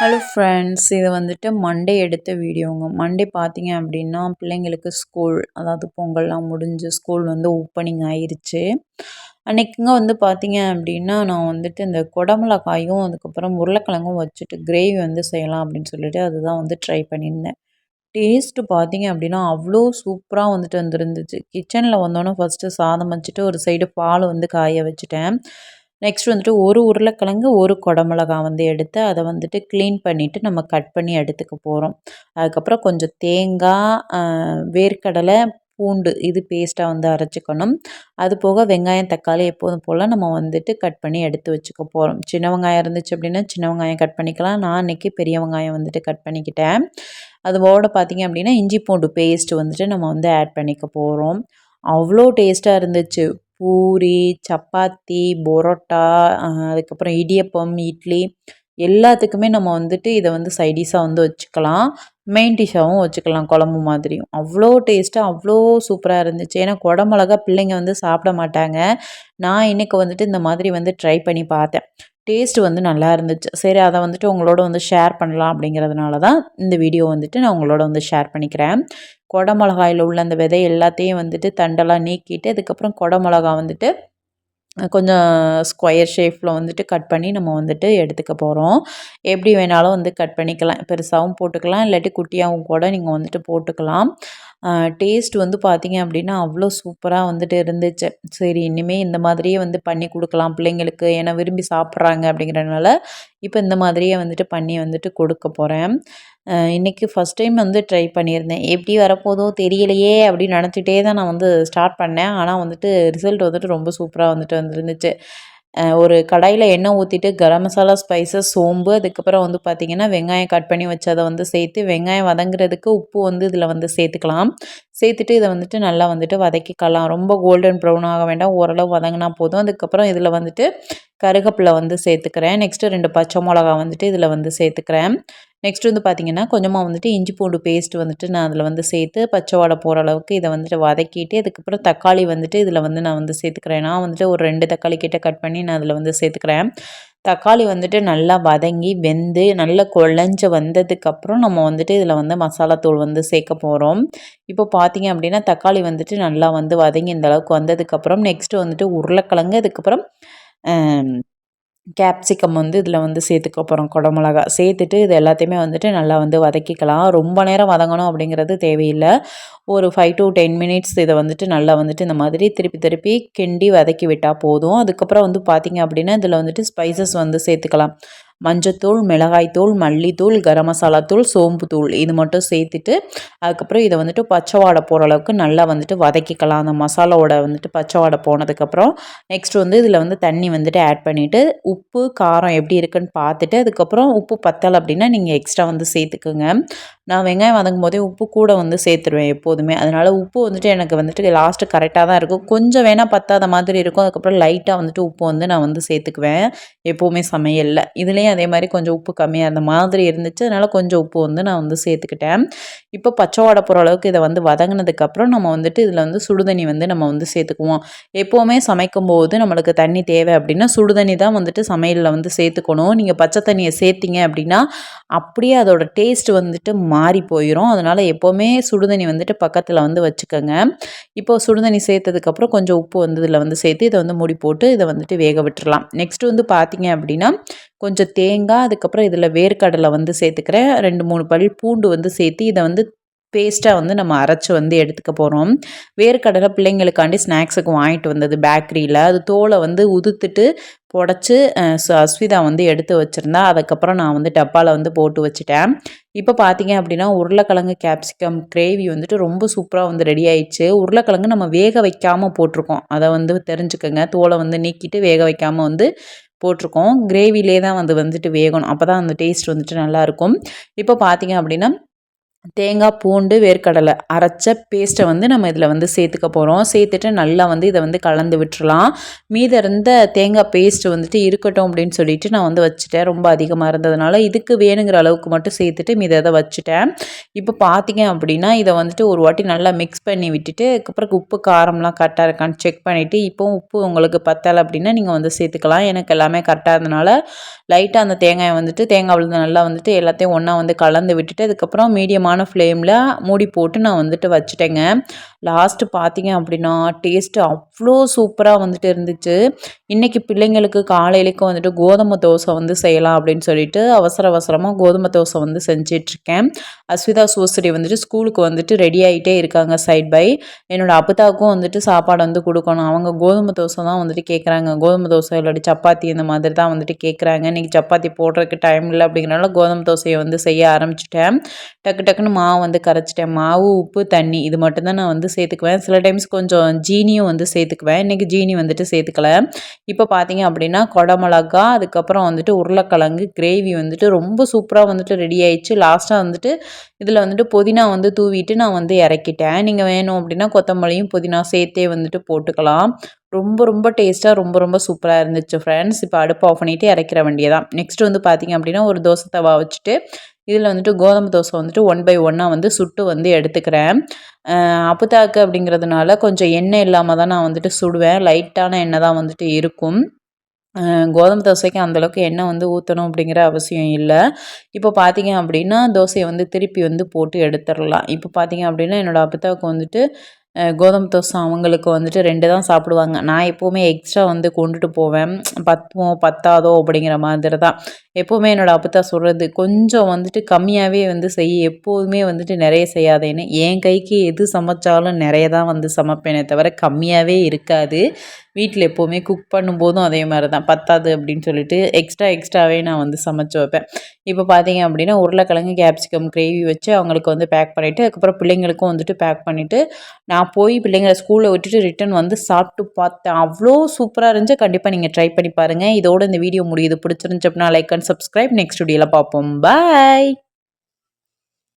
Hello friends இது வந்துட்டு Monday எடுத்த வீடியோங்க மண்டே பார்த்தீங்க அப்படின்னா பிள்ளைங்களுக்கு ஸ்கூல் அதாவது பொங்கல்லாம் முடிஞ்சு ஸ்கூல் வந்து ஓப்பனிங் ஆயிருச்சு. அன்றைக்குங்க வந்து பார்த்தீங்க அப்படின்னா நான் வந்துட்டு இந்த குடமிளகாயும் அதுக்கப்புறம் உருளைக்கிழங்கும் வச்சுட்டு கிரேவி வந்து செய்யலாம் அப்படின்னு சொல்லிட்டு அதுதான் வந்து ட்ரை பண்ணியிருந்தேன். டேஸ்ட்டு பார்த்தீங்க அப்படின்னா அவ்வளோ சூப்பராக வந்துட்டு வந்துருந்துச்சு. கிச்சனில் வந்தோன்னே ஃபஸ்ட்டு சாதம் வச்சுட்டு ஒரு சைடு பால் வந்து காய வச்சுட்டேன். நெக்ஸ்ட் வந்துட்டு ஒரு உருளைக்கிழங்கு ஒரு குடமிளகா வந்து எடுத்து அதை வந்துட்டு க்ளீன் பண்ணிவிட்டு நம்ம கட் பண்ணி எடுத்துக்க போகிறோம் அதுக்கப்புறம் கொஞ்சம் தேங்காய் வேர்க்கடலை பூண்டு இது பேஸ்ட்டாக வந்து அரைச்சிக்கணும். அது போக வெங்காயம் தக்காளி எப்போதும் போல் நம்ம வந்துட்டு கட் பண்ணி எடுத்து வச்சுக்க போகிறோம் சின்ன வெங்காயம் இருந்துச்சு அப்படின்னா சின்ன வெங்காயம் கட் பண்ணிக்கலாம். நான் அன்றைக்கி பெரிய வெங்காயம் வந்துட்டு கட் பண்ணிக்கிட்டேன். அதுவோட பார்த்திங்க அப்படின்னா இஞ்சி பூண்டு பேஸ்ட் வந்துட்டு நம்ம வந்து ஆட் பண்ணிக்க போகிறோம் அவ்வளோ டேஸ்ட்டாக இருந்துச்சு. பூரி சப்பாத்தி பரோட்டா அதுக்கப்புறம் இடியப்பம் இட்லி எல்லாத்துக்குமே நம்ம வந்துட்டு இதை வந்து சைடிஷாக வந்து வச்சுக்கலாம். மெயின் டிஷ்ஷாகவும் வச்சுக்கலாம் குழம்பு மாதிரியும். அவ்வளோ டேஸ்ட்டாக அவ்வளோ சூப்பராக இருந்துச்சு. ஏன்னா குடமிளகா பிள்ளைங்க வந்து சாப்பிட மாட்டாங்க. நான் இன்றைக்கி வந்துட்டு இந்த மாதிரி வந்து ட்ரை பண்ணி பார்த்தேன். டேஸ்ட் வந்து நல்லா இருந்துச்சு. சரி அதை வந்துட்டு உங்களோட வந்து ஷேர் பண்ணலாம் அப்படிங்கிறதுனால தான் இந்த வீடியோ வந்துட்டு நான் உங்களோட வந்து ஷேர் பண்ணிக்கிறேன். குடமிளகாயில் உள்ள அந்த விதை எல்லாத்தையும் வந்துட்டு தண்டெல்லாம் நீக்கிட்டு அதுக்கப்புறம் குடமிளகா வந்துட்டு கொஞ்சம் ஸ்கொயர் ஷேப்பில் வந்துட்டு கட் பண்ணி நம்ம வந்துட்டு எடுத்துக்க போகிறோம் எப்படி வேணாலும் வந்து கட் பண்ணிக்கலாம். பெருசாகவும் போட்டுக்கலாம். இல்லாட்டி குட்டியாகவும் கூட நீங்கள் வந்துட்டு போட்டுக்கலாம். டேஸ்ட் வந்து பார்த்திங்க அப்படின்னா அவ்வளோ சூப்பராக வந்துட்டு இருந்துச்சு. சரி இனிமேல் இந்த மாதிரியே வந்து பண்ணி கொடுக்கலாம் பிள்ளைங்களுக்கு. ஏன்னா விரும்பி சாப்பிட்றாங்க அப்படிங்கிறனால இப்போ இந்த மாதிரியே வந்துட்டு பண்ணி வந்துட்டு கொடுக்க போகிறேன் இன்றைக்கி ஃபஸ்ட் டைம் வந்து ட்ரை பண்ணியிருந்தேன். எப்படி வரப்போதோ தெரியலையே அப்படின்னு நினச்சிட்டே தான் நான் வந்து ஸ்டார்ட் பண்ணேன். ஆனால் வந்துட்டு ரிசல்ட் வந்துட்டு ரொம்ப சூப்பராக வந்துட்டு வந்துருந்துச்சு. ஒரு கடாயில் எண்ணெய் ஊற்றிட்டு கரம் மசாலா ஸ்பைசஸ் சோம்பு அதுக்கப்புறம் வந்து பார்த்திங்கன்னா வெங்காயம் கட் பண்ணி வச்சதை வந்து சேர்த்து வெங்காயம் வதங்குறதுக்கு உப்பு வந்து இதில் வந்து சேர்த்துக்கலாம். சேர்த்துட்டு இதை வந்துட்டு நல்லா வந்துட்டு வதக்கிக்கலாம். ரொம்ப கோல்டன் ப்ரௌன் ஆக வேண்டாம். ஓரளவு வதங்கினா போதும். அதுக்கப்புறம் இதில் வந்துட்டு கருகப்பில் வந்து சேர்த்துக்கிறேன். நெக்ஸ்ட்டு ரெண்டு பச்சை மிளகா வந்துட்டு இதில் வந்து சேர்த்துக்கிறேன். நெக்ஸ்ட் வந்து பார்த்திங்கன்னா கொஞ்சமாக வந்துட்டு இஞ்சி பூண்டு பேஸ்ட் வந்துட்டு நான் அதில் வந்து சேர்த்து பச்சை வாடை போகிற அளவுக்கு இதை வந்துட்டு வதக்கிட்டு அதுக்கப்புறம் தக்காளி வந்துட்டு இதில் வந்து நான் வந்து சேர்த்துக்கிறேன். நான் வந்துட்டு ஒரு ரெண்டு தக்காளி கிட்டே கட் பண்ணி நான் அதில் வந்து சேர்த்துக்கிறேன். தக்காளி வந்துட்டு நல்லா வதங்கி வெந்து நல்லா குழஞ்சி வந்ததுக்கப்புறம் நம்ம வந்துட்டு இதில் வந்து மசாலாத்தூள் வந்து சேர்க்க போகிறோம் இப்போ பார்த்தீங்க அப்படின்னா தக்காளி வந்துட்டு நல்லா வந்து வதங்கி இந்த அளவுக்கு வந்ததுக்கப்புறம் நெக்ஸ்ட்டு வந்துட்டு உருளைக்கிழங்கு அதுக்கப்புறம் கேப்சிகம் வந்து இதில் வந்து சேர்த்துக்க போகிறோம் குடமிளகா. சேர்த்துட்டு இது எல்லாத்தையுமே வந்துட்டு நல்லா வந்து வதக்கிக்கலாம். ரொம்ப நேரம் வதங்கணும் அப்படிங்கிறது தேவையில்லை. ஒரு ஃபைவ் டு டென் மினிட்ஸ் இதை வந்துட்டு நல்லா வந்துட்டு இந்த மாதிரி திருப்பி திருப்பி கிண்டி வதக்கி விட்டால் போதும். அதுக்கப்புறம் வந்து பார்த்திங்க அப்படின்னா இதில் வந்துட்டு ஸ்பைசஸ் வந்து சேர்த்துக்கலாம். மஞ்சத்தூள் மிளகாய்த்தூள் மல்லித்தூள் கரம் மசாலா தூள் சோம்பு தூள் இது மட்டும் சேர்த்துட்டு அதுக்கப்புறம் இதை வந்துட்டு பச்சை வாடை போகிற அளவுக்கு நல்லா வந்துட்டு வதக்கிக்கலாம். அந்த மசாலாவோட வந்துட்டு பச்சை வாடை போனதுக்கப்புறம் நெக்ஸ்ட் வந்து இதில் வந்து தண்ணி வந்துட்டு ஆட் பண்ணிவிட்டு உப்பு காரம் எப்படி இருக்குன்னு பார்த்துட்டு அதுக்கப்புறம் உப்பு பத்தலை அப்படின்னா நீங்கள் எக்ஸ்ட்ரா வந்து சேர்த்துக்குங்க. நான் வெங்காயம் வதங்கும் போதே உப்பு கூட வந்து சேர்த்துருவேன் எப்போதுமே. அதனால் உப்பு வந்துட்டு எனக்கு வந்துட்டு லாஸ்ட்டு கரெக்டாக தான் இருக்கும். கொஞ்சம் வேணால் பத்தாத மாதிரி இருக்கும். அதுக்கப்புறம் லைட்டாக வந்துட்டு உப்பு வந்து நான் வந்து சேர்த்துக்குவேன். எப்போவுமே சமையலில். இதுலேயும் அதே மாதிரி கொஞ்சம் உப்பு கம்மியாக அந்த மாதிரி இருந்துச்சு. அதனால் கொஞ்சம் உப்பு வந்து நான் வந்து சேர்த்துக்கிட்டேன். இப்போ பச்சை வாடை போகிற அளவுக்கு இதை வந்து வதங்கினதுக்கப்புறம் நம்ம வந்துட்டு இதில் வந்து சுடுதண்ணி வந்து நம்ம வந்து சேர்த்துக்குவோம். எப்போவுமே சமைக்கும் போது நம்மளுக்கு தண்ணி தேவை அப்படின்னா சுடுதண்ணி தான் வந்துட்டு சமையலில் வந்து சேர்த்துக்கணும். நீங்கள் பச்சை தண்ணியை சேர்த்திங்க அப்படின்னா அப்படியே அதோட டேஸ்ட் வந்துட்டு மாறி போயிடும் அதனால் எப்போவுமே சுடுதண்ணி வந்துட்டு பக்கத்தில் வந்து வச்சுக்கோங்க. இப்போது சுடுதண்ணி சேர்த்ததுக்கப்புறம் கொஞ்சம் உப்பு வந்து இதில் வந்து சேர்த்து இதை வந்து மூடி போட்டு இதை வந்துட்டு வேக விட்டுறலாம். நெக்ஸ்ட் வந்து பார்த்தீங்க அப்படின்னா கொஞ்சம் தேங்காய் அதுக்கப்புறம் இதில் வேர்க்கடலை வந்து சேர்த்துக்கிறேன். ரெண்டு மூணு பல் பூண்டு வந்து சேர்த்து இதை வந்து பேஸ்ட்டாக வந்து நம்ம அரைச்சி வந்து எடுத்துக்க போகிறோம் வேர்க்கடலை பிள்ளைங்களுக்காண்டி ஸ்நாக்ஸுக்கு வாங்கிட்டு வந்தது பேக்கரியில் அது தோலை வந்து உதுத்துட்டு புடச்சி அஸ்விதா வந்து எடுத்து வச்சுருந்தா. அதுக்கப்புறம் நான் வந்து டப்பாவில் வந்து போட்டு வச்சுட்டேன். இப்போ பார்த்தீங்க அப்படின்னா உருளைக்கிழங்கு கேப்சிகம் கிரேவி வந்துட்டு ரொம்ப சூப்பராக வந்து ரெடி ஆயிடுச்சு. உருளைக்கிழங்கு நம்ம வேக வைக்காமல் போட்டிருக்கோம். அதை வந்து தெரிஞ்சுக்கோங்க. தோலை வந்து நீக்கிட்டு வேக வைக்காமல் வந்து போட்டிருக்கோம். கிரேவிலே தான் வந்து வந்துட்டு வேகணும். அப்போ தான் அந்த டேஸ்ட் வந்துட்டு நல்லாயிருக்கும் இப்போ பார்த்தீங்க அப்படின்னா தேங்காய் பூண்டு வேர்க்கடலை அரைச்ச பேஸ்ட்டை வந்து நம்ம இதில் வந்து சேர்த்துக்க போகிறோம் சேர்த்துட்டு நல்லா வந்து இதை வந்து கலந்து விட்டுறலாம். மீத இருந்த தேங்காய் பேஸ்ட்டு வந்துட்டு இருக்கட்டும் அப்படின்னு சொல்லிட்டு நான் வந்து வச்சுட்டேன். ரொம்ப அதிகமாக இருந்ததுனால இதுக்கு வேணுங்கிற அளவுக்கு மட்டும் சேர்த்துட்டு மீத இதை வச்சுட்டேன். இப்போ பார்த்தீங்க அப்படின்னா இதை வந்துட்டு ஒரு வாட்டி நல்லா மிக்ஸ் பண்ணி விட்டுட்டு அதுக்கப்புறம் உப்பு காரம்லாம் கரெக்டாக இருக்கான்னு செக் பண்ணிவிட்டு இப்போவும் உப்பு உங்களுக்கு பத்தலை அப்படின்னா நீங்கள் வந்து சேர்த்துக்கலாம். எனக்கு எல்லாமே கரெக்டாக இருந்தனால லைட்டாக அந்த தேங்காயை வந்துட்டு தேங்காய் விழுந்து நல்லா வந்துட்டு எல்லாத்தையும் ஒன்றா வந்து கலந்து விட்டுட்டு அதுக்கப்புறம் மீடியமாக மிதமான ஃப்ளேமில் மூடி போட்டு நான் வந்துட்டு வச்சுட்டேங்க. லாஸ்ட்டு பார்த்தீங்க அப்படின்னா டேஸ்ட்டு அவ்வளோ சூப்பராக வந்துட்டு இருந்துச்சு. இன்றைக்கி பிள்ளைங்களுக்கு காலையிலேக்கும் வந்துட்டு கோதுமை தோசை வந்து செய்யலாம் அப்படின்னு சொல்லிட்டு அவசர அவசரமாக கோதுமை தோசை வந்து செஞ்சிட்ருக்கேன். அஸ்விதா சூசரி வந்துட்டு ஸ்கூலுக்கு வந்துட்டு ரெடி ஆகிட்டே இருக்காங்க சைட் பை என்னோடய அபுதாவுக்கும் வந்துட்டு சாப்பாடு வந்து கொடுக்கணும். அவங்க கோதுமை தோசை தான் வந்துட்டு கேட்குறாங்க கோதுமை தோசை இல்லாட்டி சப்பாத்தி இந்த மாதிரி தான் வந்துட்டு கேட்குறாங்க இன்றைக்கி சப்பாத்தி போடுறதுக்கு டைம் இல்லை அப்படிங்கிறனால கோதுமை தோசையை வந்து செய்ய ஆரம்பிச்சிட்டேன். டக்கு டக்குன்னு மாவு வந்து கரைச்சிட்டேன். மாவு உப்பு தண்ணி இது மட்டும்தான் நான் வந்து சேர்த்துக்குவேன். சில டைம்ஸ் கொஞ்சம் ஜீனியும் வந்து சேர்த்துக்குவேன். இன்றைக்கி ஜீனி வந்துட்டு சேர்த்துக்கல. இப்போ பார்த்தீங்க அப்படின்னா கொடமிளகா அதுக்கப்புறம் வந்துட்டு உருளைக்கிழங்கு கிரேவி வந்துட்டு ரொம்ப சூப்பராக வந்துட்டு ரெடி ஆயிடுச்சு. லாஸ்ட்டாக வந்துட்டு இதில் வந்துட்டு புதினா வந்து தூவிட்டு நான் வந்து இறக்கிட்டேன். நீங்கள் வேணும் அப்படின்னா கொத்தமல்லியும் புதினா சேர்த்தே வந்துட்டு போட்டுக்கலாம். ரொம்ப ரொம்ப டேஸ்ட்டாக ரொம்ப ரொம்ப சூப்பராக இருந்துச்சு ஃப்ரெண்ட்ஸ் இப்போ அடுப்பு ஆஃப் பண்ணிவிட்டு இறக்கிற வேண்டியதான் நெக்ஸ்ட் வந்து பார்த்திங்க அப்படின்னா ஒரு தோசை தவா வச்சுட்டு இதில் வந்துட்டு கோதுமை தோசை வந்துட்டு ஒன் பை ஒன்னாக வந்து சுட்டு வந்து எடுத்துக்கிறேன். அப்புத்தாக்கு அப்படிங்கிறதுனால கொஞ்சம் எண்ணெய் இல்லாமல் தான் நான் வந்துட்டு சுடுவேன். லைட்டான எண்ணெய் தான் வந்துட்டு இருக்கும். கோதுமை தோசைக்கு அந்தளவுக்கு எண்ணெய் வந்து ஊற்றணும் அப்படிங்கிற அவசியம் இல்லை. இப்போ பார்த்தீங்க அப்படின்னா தோசையை வந்து திருப்பி வந்து போட்டு எடுத்துடலாம். இப்போ பார்த்தீங்க அப்படின்னா என்னோடய அப்பத்தாவுக்கு வந்துட்டு கோதுமை தோசை அவங்களுக்கு வந்துட்டு ரெண்டு தான் சாப்பிடுவாங்க. நான் எப்போவுமே எக்ஸ்ட்ரா வந்து கொண்டுட்டு போவேன். பத்துமோ பத்தாதோ அப்படிங்கிற மாதிரி தான். எப்போவுமே என்னோடய அப்பத்தா சொல்கிறது கொஞ்சம் வந்துட்டு கம்மியாகவே வந்து செய். எப்போதுமே வந்துட்டு நிறைய செய்யாதேன்னு. என் கைக்கு எது சமைச்சாலும் நிறைய தான் வந்து சமைப்பேனே தவிர கம்மியாகவே இருக்காது. வீட்டில் எப்போவுமே குக் பண்ணும்போதும் அதே மாதிரி தான். பத்தாது அப்படின்னு சொல்லிட்டு எக்ஸ்ட்ரா எக்ஸ்ட்ராவே நான் வந்து சமைச்சு வைப்பேன். இப்போ பார்த்தீங்க அப்படின்னா உருளைக்கிழங்கு கேப்சிகம் கிரேவி வச்சு அவங்களுக்கு வந்து பேக் பண்ணிவிட்டு அதுக்கப்புறம் பிள்ளைங்களுக்கும் வந்துட்டு பேக் பண்ணிவிட்டு நான் நான் போய் பிள்ளைங்களை ஸ்கூலில் விட்டுட்டு ரிட்டன் வந்து சாப்பிட்டு பார்த்தேன். அவ்வளோ சூப்பராக இருந்துச்சு. கண்டிப்பாக நீங்கள் ட்ரை பண்ணி பாருங்கள் இதோட இந்த வீடியோ முடியுது. பிடிச்சிருந்துச்சு அப்படின்னா லைக் அண்ட் சப்ஸ்கிரைப் நெக்ஸ்ட் வீடியோவில் பார்ப்போம். பாய்